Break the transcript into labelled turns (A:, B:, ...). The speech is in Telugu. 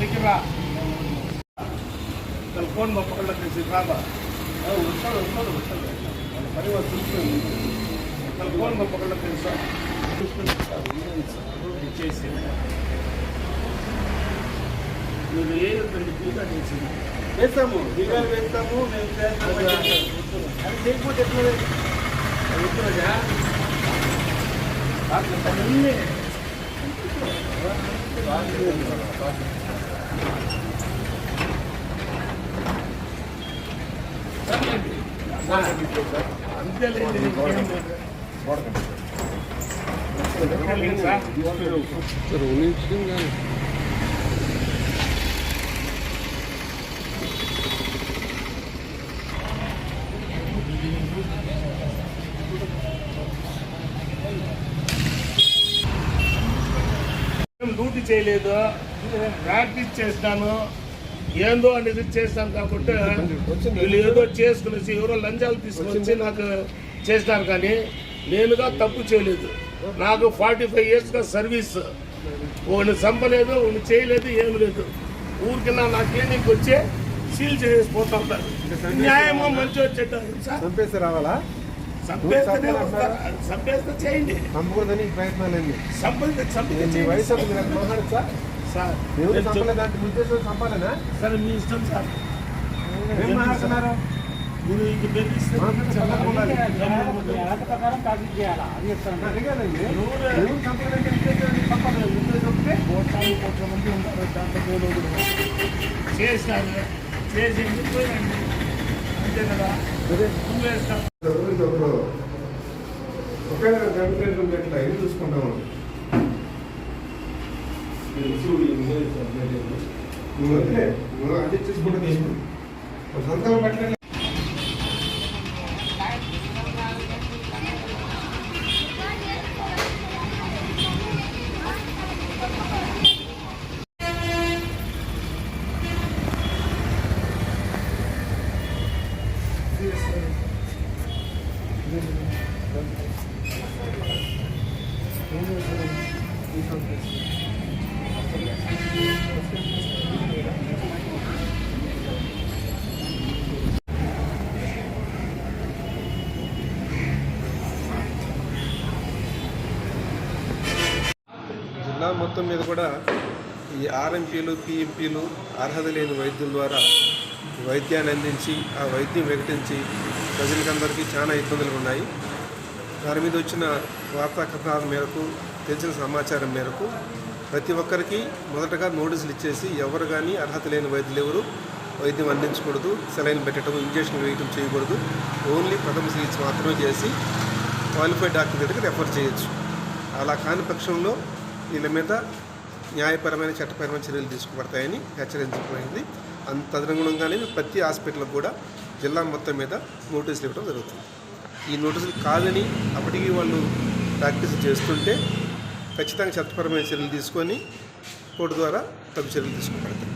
A: దగ్గర ఫోన్ మొక్కల కలిసి రాబా ఉంటాడు ఉంటాడు ఉంటాడు మన పని వాళ్ళు చూసుకుని ఫోన్ మొక్కల తెలుసా చేసి నువ్వు ఏ రెండు పూజ చేసింది.
B: వేస్తాము దిగాలు వేస్తాము మేము చేస్తాము. అది చేయకపోతే ఎట్లా
A: ఎప్పుడదా అన్నీ. అంతేలేండి డ్యూటీ చేయలేదు ప్రాక్టీస్ చేస్తాను ఏందో అనేది చేస్తాను కాబట్టి వీళ్ళు ఏదో చేసుకునేసి ఎవరో లంచాలు తీసుకొచ్చి నాకు చేసినారు కానీ నేనుగా తప్పు చేయలేదు. నాకు ఫార్టీ ఫైవ్ ఇయర్స్గా సర్వీస్ ఒకని చంపలేదు ఒకని చేయలేదు ఏం లేదు. ఊరికి నా క్లినిక్ వచ్చి సీల్ చేసి పోతా ఉంటారు. న్యాయమో మంచి వచ్చేటారు
B: చంపేసి రావాలా?
A: చంపేస్తే చేయండి.
B: చంపకూడదని ఈ ప్రయత్నాలన్నీ
A: చంపితే సార్. సరే మీ ఇష్టం సార్. మీరు ఇంక బెదిరిస్తే
C: ప్రకారం చేయాలా? అది చెప్తాను కోట్లాది కోట్ల మంది ఉంటారు. దాంట్లో
A: చేసి పోయండి అంతే కదా? నువ్వేస్తావు
B: ఊరికి ఒకరు ఒకే గంటలు ఎట్లా ఏం చూసుకుంటాము నువ్వు వదిలే నువ్వు అది చూసుకుంటే తీసుకుంటు సంతకం పెట్టలేదు జిల్లా మొత్తం మీద కూడా ఈ ఆర్ఎంపీలు పిఎంపీలు అర్హత లేని వైద్యుల ద్వారా వైద్యాన్ని అందించి ఆ వైద్యం వికటించి ప్రజలకందరికీ చాలా ఇబ్బందులు ఉన్నాయి. దాని మీద వచ్చిన వార్తా కథనాల మేరకు తెలిసిన సమాచారం మేరకు ప్రతి ఒక్కరికి మొదటగా నోటీసులు ఇచ్చేసి ఎవరు కానీ అర్హత లేని వైద్యులు ఎవరు వైద్యం అందించకూడదు సెలైన్ పెట్టడం ఇంజక్షన్ వేయటం చేయకూడదు. ఓన్లీ ప్రథమ చికిత్స మాత్రమే చేసి క్వాలిఫైడ్ డాక్టర్ దగ్గరికి రెఫర్ చేయొచ్చు. అలా కాని పక్షంలో వీళ్ళ మీద న్యాయపరమైన చట్టపరమైన చర్యలు తీసుకుపడతాయని హెచ్చరించబడింది అంత తదనుగుణంగానే ప్రతి హాస్పిటల్కి కూడా జిల్లా మొత్తం మీద నోటీసులు ఇవ్వడం జరుగుతుంది. ఈ నోటీసులు కాదని అప్పటికి వాళ్ళు ప్రాక్టీస్ చేస్తుంటే ఖచ్చితంగా చట్టపరమైన చర్యలు తీసుకొని కోర్టు ద్వారా తగు చర్యలు తీసుకోబడతాయి